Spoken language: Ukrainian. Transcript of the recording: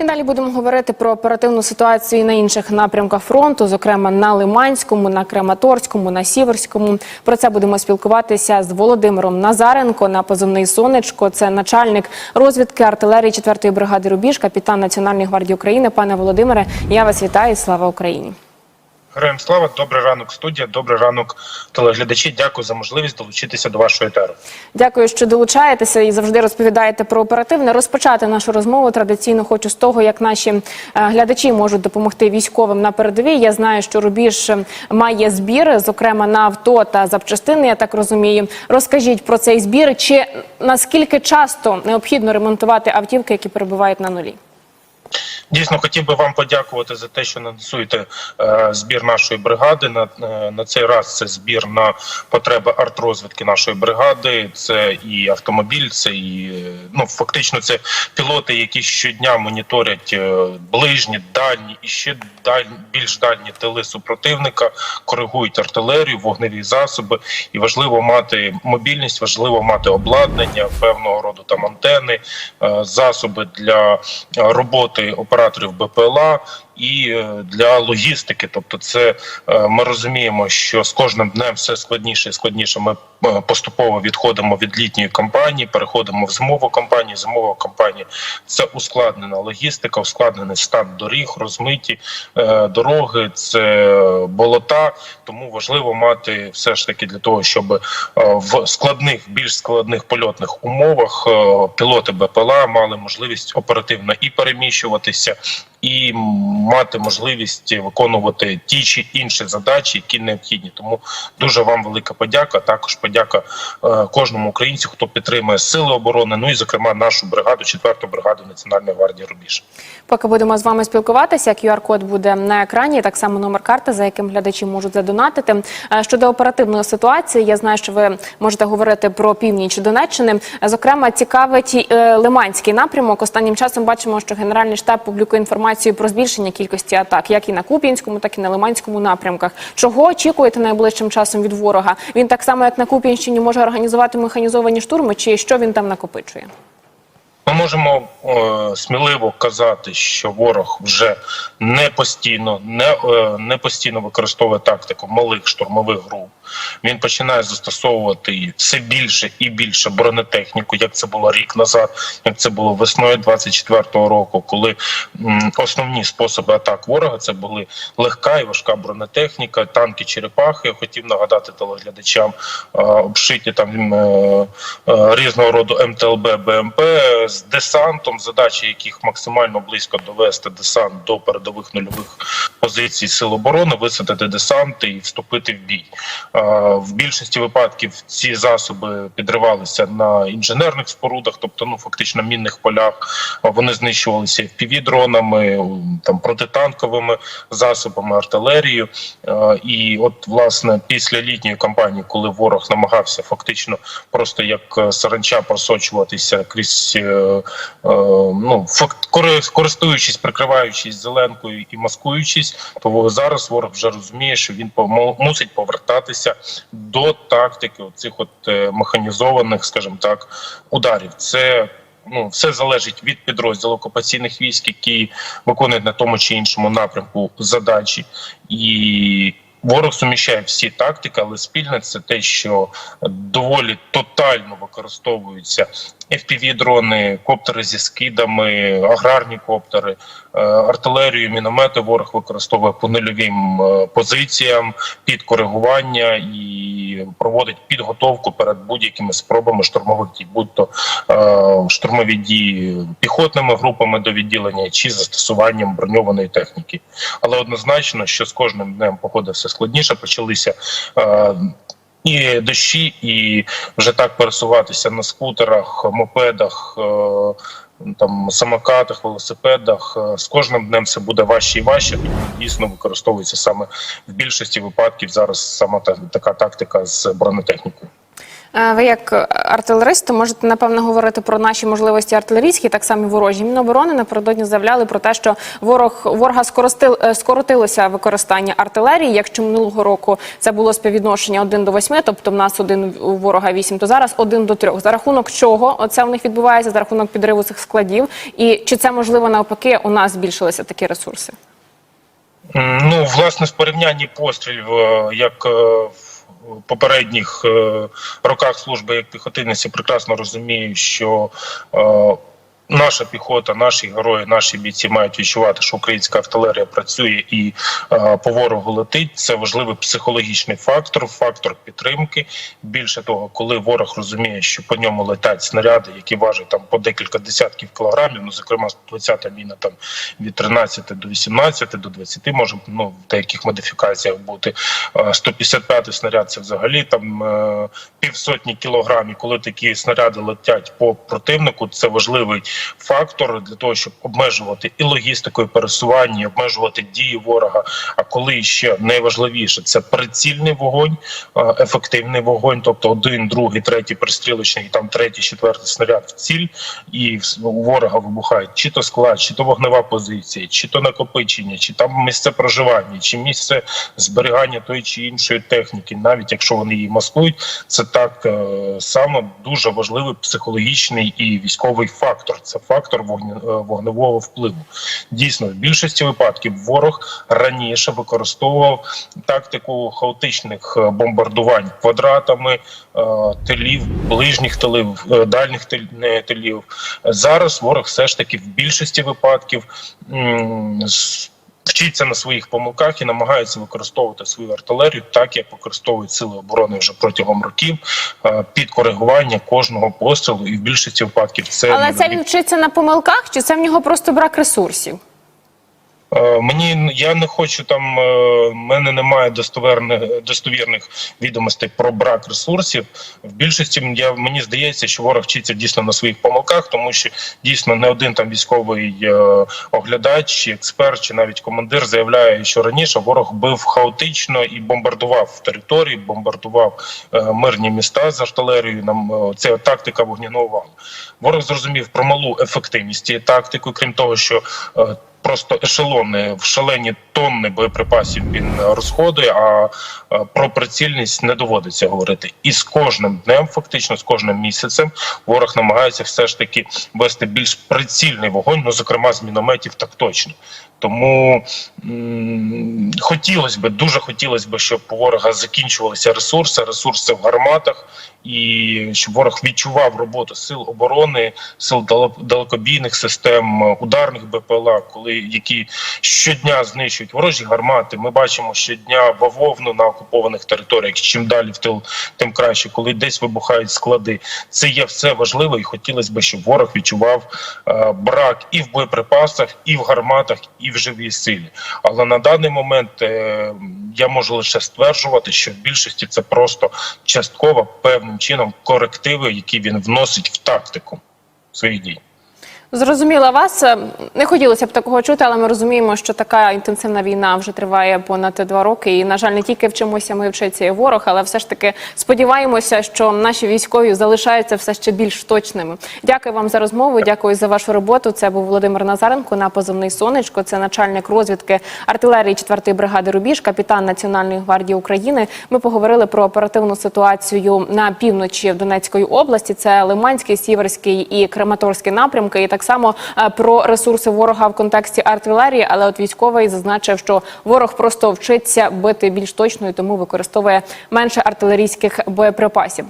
І далі будемо говорити про оперативну ситуацію на інших напрямках фронту, зокрема на Лиманському, на Краматорському, на Сіверському. Про це будемо спілкуватися з Володимиром Назаренко на позивний сонечко. Це начальник розвідки артилерії 4-ї бригади Рубіж, капітан Національної гвардії України. Пане Володимире, я вас вітаю. Слава Україні! Героям слава, добрий ранок, студія, добрий ранок, телеглядачі. Дякую за можливість долучитися до вашої етеру. Дякую, що долучаєтеся і завжди розповідаєте про оперативне. Розпочати нашу розмову традиційно хочу з того, як наші е, глядачі можуть допомогти військовим на передовій. Я знаю, що Рубіж е, має збір, зокрема на авто та запчастини. Я так розумію. Розкажіть про цей збір. Чи наскільки часто необхідно ремонтувати автівки, які перебувають на нулі? Дійсно, хотів би вам подякувати за те, що надсуєте е, збір нашої бригади. На, е, на цей раз це збір на потреби артрозвідки нашої бригади. Це і автомобіль, це і е, ну фактично це пілоти, які щодня моніторять е, ближні, дальні і ще дальні, більш дальні тили супротивника, коригують артилерію, вогневі засоби. І важливо мати мобільність, важливо мати обладнання певного роду там антени, е, засоби для е, роботи операторів БПЛА і е, для логістики. Тобто, це е, ми розуміємо, що з кожним днем все складніше і складніше. Ми е, поступово відходимо від літньої кампанії, переходимо в зимову кампанію. Зимова кампанія це ускладнена логістика, ускладнений стан доріг, розмиті дороги, це болота. Тому важливо мати все ж таки для того, щоб в складних, більш складних польотних умовах пілоти БПЛА мали можливість оперативно і переміщуватися, і мати можливість виконувати ті чи інші задачі, які необхідні. Тому дуже вам велика подяка. Також подяка е, кожному українцю, хто підтримує сили оборони. Ну і зокрема нашу бригаду, 4-ту бригаду Національної гвардії Рубіж. Поки будемо з вами спілкуватися, QR-код буде на екрані, так само номер карти, за яким глядачі можуть задонатити. Е, Щодо оперативної ситуації, я знаю, що ви можете говорити про північ Донеччини. Зокрема, цікавить е, Лиманський напрямок. Останнім часом бачимо, що Генеральний штаб публікує інформацію про збільшення кількості атак, як і на Куп'янському, так і на Лиманському напрямках. Чого очікуєте найближчим часом від ворога? Він так само, як на Куп'янщині, може організувати механізовані штурми, чи що він там накопичує? Ми можемо е, сміливо казати, що ворог вже не постійно, не, е, не постійно використовує тактику малих штурмових груп. Він починає застосовувати все більше і більше бронетехніку, як це було рік назад, як це було весною 24-го року, коли основні способи атак ворога це були легка і важка бронетехніка, танки черепахи. Я хотів нагадати телеглядачам, е, обшиті там е, е, різного роду МТЛБ, БМП з десантом, задачі яких максимально близько довести десант до передових нульових позицій сил оборони, висадити десанти і вступити в бій. Е, В більшості випадків ці засоби підривалися на інженерних спорудах, тобто ну фактично мінних полях. Вони знищувалися fpv дронами, там протитанковими засобами, артилерією. Е, І от власне після літньої кампанії, коли ворог намагався фактично просто як е, саранча просочуватися крізь ну факт кори- користуючись, прикриваючись зеленкою і маскуючись, то зараз ворог вже розуміє, що він мусить повертатися до тактики цих от е, механізованих, скажімо так, ударів. Це ну все залежить від підрозділу окупаційних військ, які виконують на тому чи іншому напрямку задачі і. Ворог суміщає всі тактики, але спільне це те, що доволі тотально використовуються FPV-дрони, коптери зі скидами, аграрні коптери, е, артилерію, міномети. Ворог використовує по нульовим е, позиціям під коригування і проводить підготовку перед будь-якими спробами штурмових дій, будь-то е, штурмові дії піхотними групами до відділення чи застосуванням броньованої техніки. Але однозначно, що з кожним днем погода все складніше, почалися. е, і дощі, і вже так пересуватися на скутерах, мопедах, е, там самокатах, велосипедах. е, З кожним днем все буде важче і важче. Тому дійсно використовується саме в більшості випадків зараз саме та така тактика з бронетехнікою. Е, Ви як артилерист можете напевно говорити про наші можливості артилерійські, так само ворожі. Міноборони напередодні заявляли про те, що ворог ворога скоростил, е, скоротилося використання артилерії. Якщо минулого року це було співвідношення 1 до 8, тобто в нас один у ворога 8, то зараз 1 до 3. За рахунок чого оце в них відбувається? За рахунок підриву цих складів, і чи це можливо навпаки у нас збільшилися такі ресурси? Ну, власне, в порівнянні пострілів, е, як в попередніх е, роках служби як піхотинець, я прекрасно розумію, що е, наша піхота, наші герої, наші бійці мають відчувати, що українська артилерія працює і е, по ворогу летить. Це важливий психологічний фактор, фактор підтримки. Більше того, коли ворог розуміє, що по ньому летять снаряди, які важать там по декілька десятків кілограмів, ну зокрема 20-та міна там від 13 до 18, до 20 може ну в деяких модифікаціях бути. Е, 155-й снаряд це взагалі там е, півсотні кілограмів. Коли такі снаряди летять по противнику, це важливий фактор для того, щоб обмежувати і логістику, і пересування, і обмежувати дії ворога. А коли ще найважливіше це прицільний вогонь, е, ефективний вогонь, тобто один, другий, третій пристрілочний, і там третій, четвертий снаряд в ціль, і у ворога вибухають чи то склад, чи то вогнева позиція, чи то накопичення, чи там місце проживання, чи місце зберігання тої чи іншої техніки, навіть якщо вони її маскують, це так е, само дуже важливий психологічний і військовий фактор. Це фактор е, вогневого впливу. Дійсно, в більшості випадків ворог раніше використовував тактику хаотичних е, бомбардувань квадратами е, тилів, ближніх тилів, дальніх тилів. Зараз ворог все ж таки в більшості випадків. Вчиться на своїх помилках і намагається використовувати свою артилерію так, як використовують сили оборони вже протягом років е, під коригування кожного пострілу, і в більшості випадків це Але це він вчиться на помилках, чи це в нього просто брак ресурсів? Е, Мені я не хочу там. е, в мене немає достовірних достовірних відомостей про брак ресурсів. В більшості я мені здається, що ворог вчиться дійсно на своїх помилках, тому що дійсно не один там військовий е, оглядач, чи експерт, чи навіть командир заявляє, що раніше ворог бив хаотично і бомбардував території, бомбардував мирні міста з артилерією. Нам це тактика вогняного валу. Ворог зрозумів про малу ефективність цієї тактики, крім того, що просто ешелони в шалені тонни боєприпасів він розходує, а е, про прицільність не доводиться говорити. І з кожним днем, фактично з кожним місяцем, ворог намагається все ж таки вести більш прицільний вогонь, ну зокрема з мінометів, так точно. Тому м, хотілося б, дуже хотілося б, щоб у ворога закінчувалися ресурси, ресурси в гарматах, і щоб ворог відчував роботу сил оборони, сил далекобійних систем, ударних БПЛА, коли які щодня знищують ворожі гармати. Ми бачимо щодня бавовну на окупованих територіях. Чим далі в тил, тим краще, коли десь вибухають склади. Це є все важливо, і хотілося б, щоб ворог відчував е, брак і в боєприпасах, і в гарматах, і в живій силі. Але на даний момент е, я можу лише стверджувати, що в більшості це просто частково певним чином корективи, які він вносить в тактику своїх дій. Зрозуміла вас. Е, Не хотілося б такого чути, але ми розуміємо, що така інтенсивна війна вже триває понад два роки. І, на жаль, не тільки вчимося, ми вчиться і ворог, але все ж таки сподіваємося, що наші військові залишаються все ще більш точними. Дякую вам за розмову. Дякую за вашу роботу. Це був Володимир Назаренко на позивний сонечко. Це начальник розвідки артилерії 4-ї бригади Рубіж, капітан Національної гвардії України. Ми поговорили про оперативну ситуацію на півночі Донецької області. Це Лиманський, Сіверський і Краматорський напрямки. І так само е, про ресурси ворога в контексті артилерії. Але от військовий зазначив, що ворог просто вчиться бити більш точно і тому використовує менше артилерійських боєприпасів.